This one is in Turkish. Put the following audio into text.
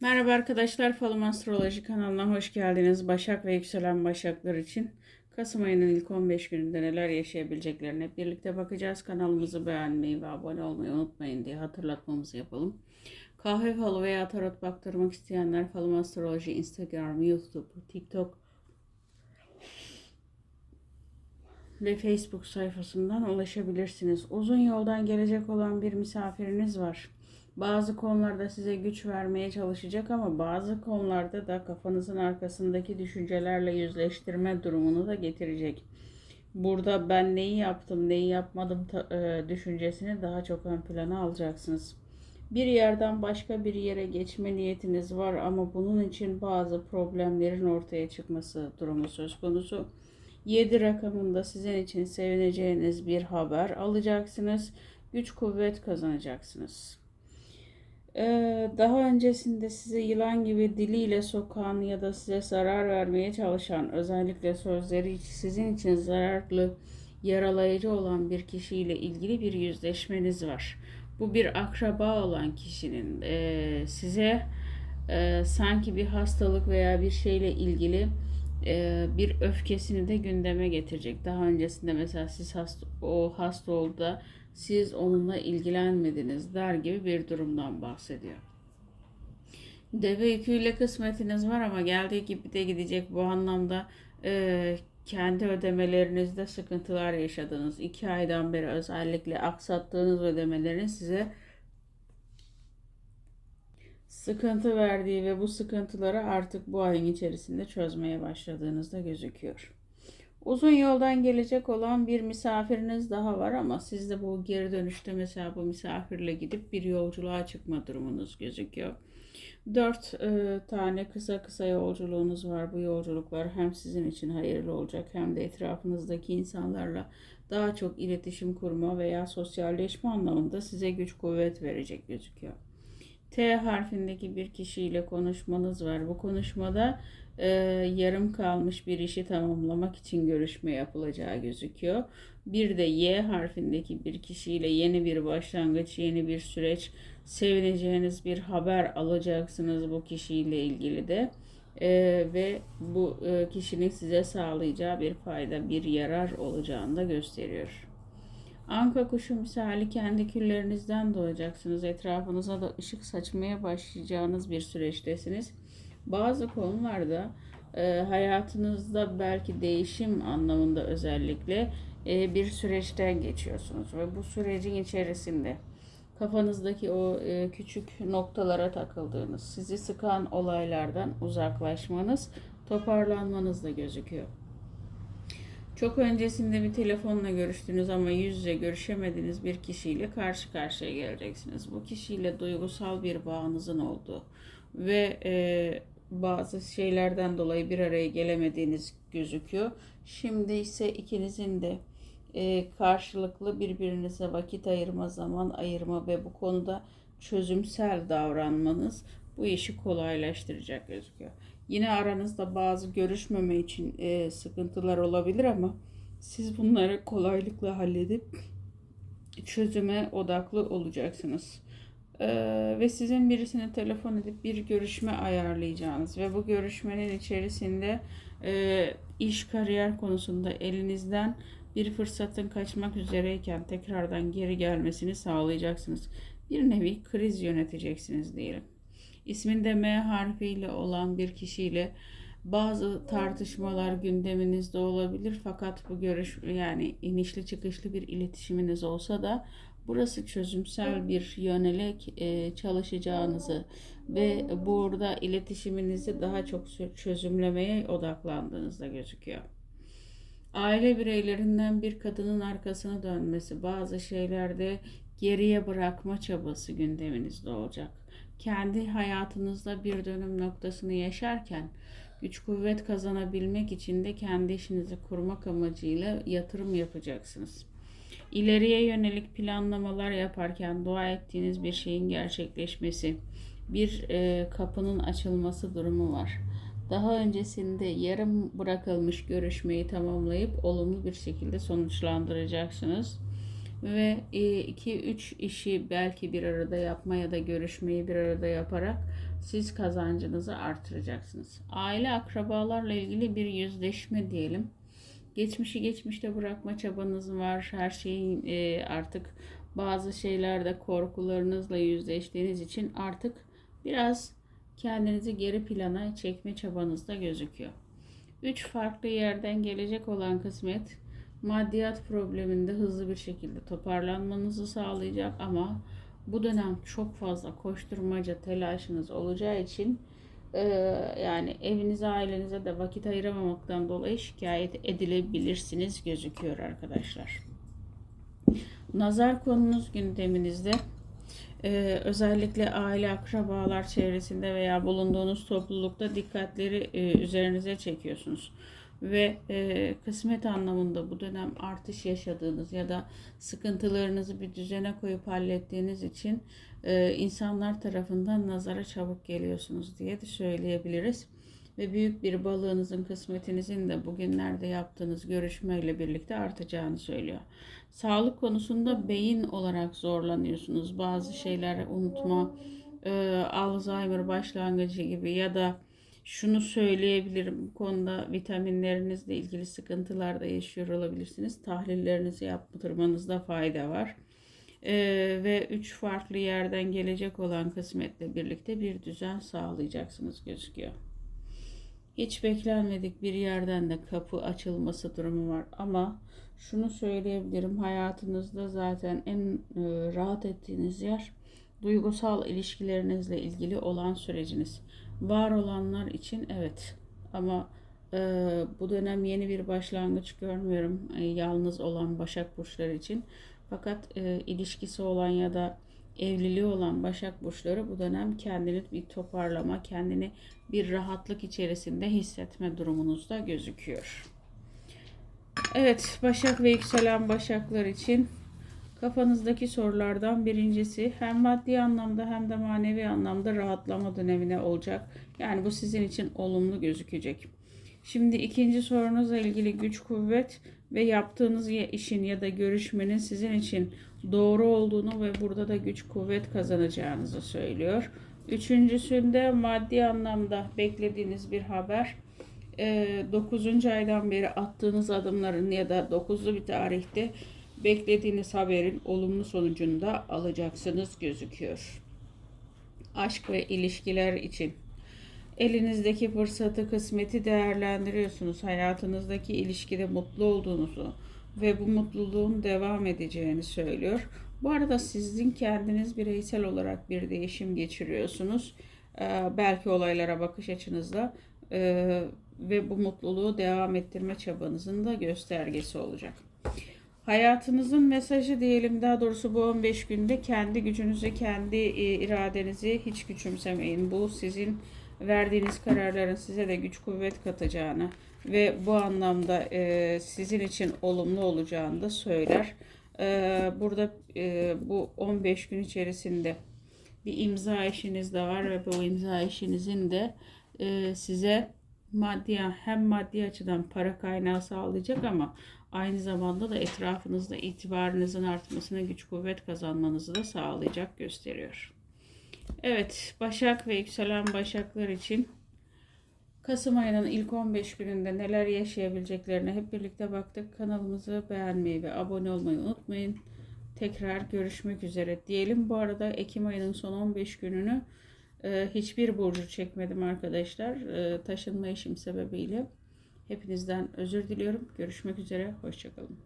Merhaba arkadaşlar, Falım Astroloji kanalına hoş geldiniz. Başak ve yükselen Başaklar için Kasım ayının ilk 15 gününde neler yaşayabileceklerine birlikte bakacağız. Kanalımızı beğenmeyi ve abone olmayı unutmayın diye hatırlatmamızı yapalım. Kahve falı veya tarot baktırmak isteyenler Falım Astroloji Instagram, YouTube, TikTok ve Facebook sayfasından ulaşabilirsiniz. Uzun yoldan gelecek olan bir misafiriniz var. Bazı konularda size güç vermeye çalışacak ama bazı konularda da kafanızın arkasındaki düşüncelerle yüzleştirme durumunu da getirecek. Burada ben neyi yaptım, neyi yapmadım e, düşüncesini daha çok ön plana alacaksınız. Bir yerden başka bir yere geçme niyetiniz var ama bunun için bazı problemlerin ortaya çıkması durumu söz konusu. 7 rakamında sizin için sevineceğiniz bir haber alacaksınız. Güç kuvvet kazanacaksınız. Ee, daha öncesinde size yılan gibi diliyle sokan ya da size zarar vermeye çalışan, özellikle sözleri sizin için zararlı, yaralayıcı olan bir kişiyle ilgili bir yüzleşmeniz var. Bu bir akraba olan kişinin e, size e, sanki bir hastalık veya bir şeyle ilgili e, bir öfkesini de gündeme getirecek. Daha öncesinde mesela siz hasta, o hasta oldu da siz onunla ilgilenmediniz der gibi bir durumdan bahsediyor. Deve yüküyle kısmetiniz var ama geldiği gibi de gidecek bu anlamda e, kendi ödemelerinizde sıkıntılar yaşadınız. İki aydan beri özellikle aksattığınız ödemelerin size sıkıntı verdiği ve bu sıkıntıları artık bu ayın içerisinde çözmeye başladığınızda gözüküyor. Uzun yoldan gelecek olan bir misafiriniz daha var ama siz de bu geri dönüşte mesela bu misafirle gidip bir yolculuğa çıkma durumunuz gözüküyor. Dört e, tane kısa kısa yolculuğunuz var. Bu yolculuklar hem sizin için hayırlı olacak hem de etrafınızdaki insanlarla daha çok iletişim kurma veya sosyalleşme anlamında size güç kuvvet verecek gözüküyor. T harfindeki bir kişiyle konuşmanız var. Bu konuşmada e, yarım kalmış bir işi tamamlamak için görüşme yapılacağı gözüküyor. Bir de Y harfindeki bir kişiyle yeni bir başlangıç, yeni bir süreç, sevineceğiniz bir haber alacaksınız bu kişiyle ilgili de. E, ve bu e, kişinin size sağlayacağı bir fayda, bir yarar olacağını da gösteriyor. Anka kuşu misali kendi küllerinizden doğacaksınız. Etrafınıza da ışık saçmaya başlayacağınız bir süreçtesiniz. Bazı konularda e, hayatınızda belki değişim anlamında özellikle e, bir süreçten geçiyorsunuz ve bu sürecin içerisinde kafanızdaki o e, küçük noktalara takıldığınız, sizi sıkan olaylardan uzaklaşmanız, toparlanmanız da gözüküyor. Çok öncesinde bir telefonla görüştünüz ama yüz yüze görüşemediğiniz bir kişiyle karşı karşıya geleceksiniz. Bu kişiyle duygusal bir bağınızın olduğu ve e, bazı şeylerden dolayı bir araya gelemediğiniz gözüküyor. Şimdi ise ikinizin de e, karşılıklı birbirinize vakit ayırma, zaman ayırma ve bu konuda çözümsel davranmanız bu işi kolaylaştıracak gözüküyor. Yine aranızda bazı görüşmeme için e, sıkıntılar olabilir ama siz bunları kolaylıkla halledip çözüme odaklı olacaksınız. E, ve sizin birisine telefon edip bir görüşme ayarlayacağınız ve bu görüşmenin içerisinde e, iş kariyer konusunda elinizden bir fırsatın kaçmak üzereyken tekrardan geri gelmesini sağlayacaksınız. Bir nevi kriz yöneteceksiniz diyelim isminde M harfiyle olan bir kişiyle bazı tartışmalar gündeminizde olabilir fakat bu görüş yani inişli çıkışlı bir iletişiminiz olsa da burası çözümsel bir yönelik e, çalışacağınızı ve burada iletişiminizi daha çok çözümlemeye odaklandığınızda gözüküyor. Aile bireylerinden bir kadının arkasına dönmesi, bazı şeylerde geriye bırakma çabası gündeminizde olacak kendi hayatınızda bir dönüm noktasını yaşarken güç kuvvet kazanabilmek için de kendi işinizi kurmak amacıyla yatırım yapacaksınız. İleriye yönelik planlamalar yaparken dua ettiğiniz bir şeyin gerçekleşmesi, bir e, kapının açılması durumu var. Daha öncesinde yarım bırakılmış görüşmeyi tamamlayıp olumlu bir şekilde sonuçlandıracaksınız ve 2-3 işi belki bir arada yapma ya da görüşmeyi bir arada yaparak siz kazancınızı artıracaksınız. Aile akrabalarla ilgili bir yüzleşme diyelim. Geçmişi geçmişte bırakma çabanız var. Her şeyin e, artık bazı şeylerde korkularınızla yüzleştiğiniz için artık biraz kendinizi geri plana çekme çabanız da gözüküyor. Üç farklı yerden gelecek olan kısmet maddiyat probleminde hızlı bir şekilde toparlanmanızı sağlayacak ama bu dönem çok fazla koşturmaca telaşınız olacağı için e, yani evinize ailenize de vakit ayıramamaktan dolayı şikayet edilebilirsiniz gözüküyor arkadaşlar. Nazar konunuz gündeminizde. Ee, özellikle aile akrabalar çevresinde veya bulunduğunuz toplulukta dikkatleri e, üzerinize çekiyorsunuz ve e, kısmet anlamında bu dönem artış yaşadığınız ya da sıkıntılarınızı bir düzene koyup hallettiğiniz için e, insanlar tarafından nazara çabuk geliyorsunuz diye de söyleyebiliriz. Ve büyük bir balığınızın kısmetinizin de bugünlerde yaptığınız görüşmeyle birlikte artacağını söylüyor. Sağlık konusunda beyin olarak zorlanıyorsunuz. Bazı şeyleri unutma, e, Alzheimer başlangıcı gibi ya da şunu söyleyebilirim bu konuda vitaminlerinizle ilgili sıkıntılar da yaşıyor olabilirsiniz. Tahlillerinizi yaptırmanızda fayda var. Ee, ve üç farklı yerden gelecek olan kısmetle birlikte bir düzen sağlayacaksınız gözüküyor. Hiç beklenmedik bir yerden de kapı açılması durumu var ama şunu söyleyebilirim hayatınızda zaten en e, rahat ettiğiniz yer duygusal ilişkilerinizle ilgili olan süreciniz. Var olanlar için evet ama e, bu dönem yeni bir başlangıç görmüyorum e, yalnız olan Başak Burçları için. Fakat e, ilişkisi olan ya da evliliği olan Başak Burçları bu dönem kendini bir toparlama, kendini bir rahatlık içerisinde hissetme durumunuzda gözüküyor. Evet, Başak ve yükselen Başaklar için kafanızdaki sorulardan birincisi hem maddi anlamda hem de manevi anlamda rahatlama dönemine olacak. Yani bu sizin için olumlu gözükecek. Şimdi ikinci sorunuzla ilgili güç, kuvvet ve yaptığınız işin ya da görüşmenin sizin için doğru olduğunu ve burada da güç, kuvvet kazanacağınızı söylüyor. Üçüncüsünde maddi anlamda beklediğiniz bir haber. 9. aydan beri attığınız adımların ya da 9'lu bir tarihte beklediğiniz haberin olumlu sonucunu da alacaksınız gözüküyor. Aşk ve ilişkiler için elinizdeki fırsatı, kısmeti değerlendiriyorsunuz. Hayatınızdaki ilişkide mutlu olduğunuzu ve bu mutluluğun devam edeceğini söylüyor. Bu arada sizin kendiniz bireysel olarak bir değişim geçiriyorsunuz. Ee, belki olaylara bakış açınızda e, ve bu mutluluğu devam ettirme çabanızın da göstergesi olacak. Hayatınızın mesajı diyelim daha doğrusu bu 15 günde kendi gücünüzü, kendi e, iradenizi hiç küçümsemeyin. Bu sizin verdiğiniz kararların size de güç kuvvet katacağını ve bu anlamda e, sizin için olumlu olacağını da söyler. E, burada bu 15 gün içerisinde bir imza işiniz de var ve bu imza işinizin de size maddi hem maddi açıdan para kaynağı sağlayacak ama aynı zamanda da etrafınızda itibarınızın artmasına güç kuvvet kazanmanızı da sağlayacak gösteriyor. Evet, Başak ve yükselen Başaklar için Kasım ayının ilk 15 gününde neler yaşayabileceklerine hep birlikte baktık. Kanalımızı beğenmeyi ve abone olmayı unutmayın. Tekrar görüşmek üzere diyelim. Bu arada Ekim ayının son 15 gününü e, hiçbir burcu çekmedim arkadaşlar. E, taşınma işim sebebiyle. Hepinizden özür diliyorum. Görüşmek üzere. Hoşçakalın.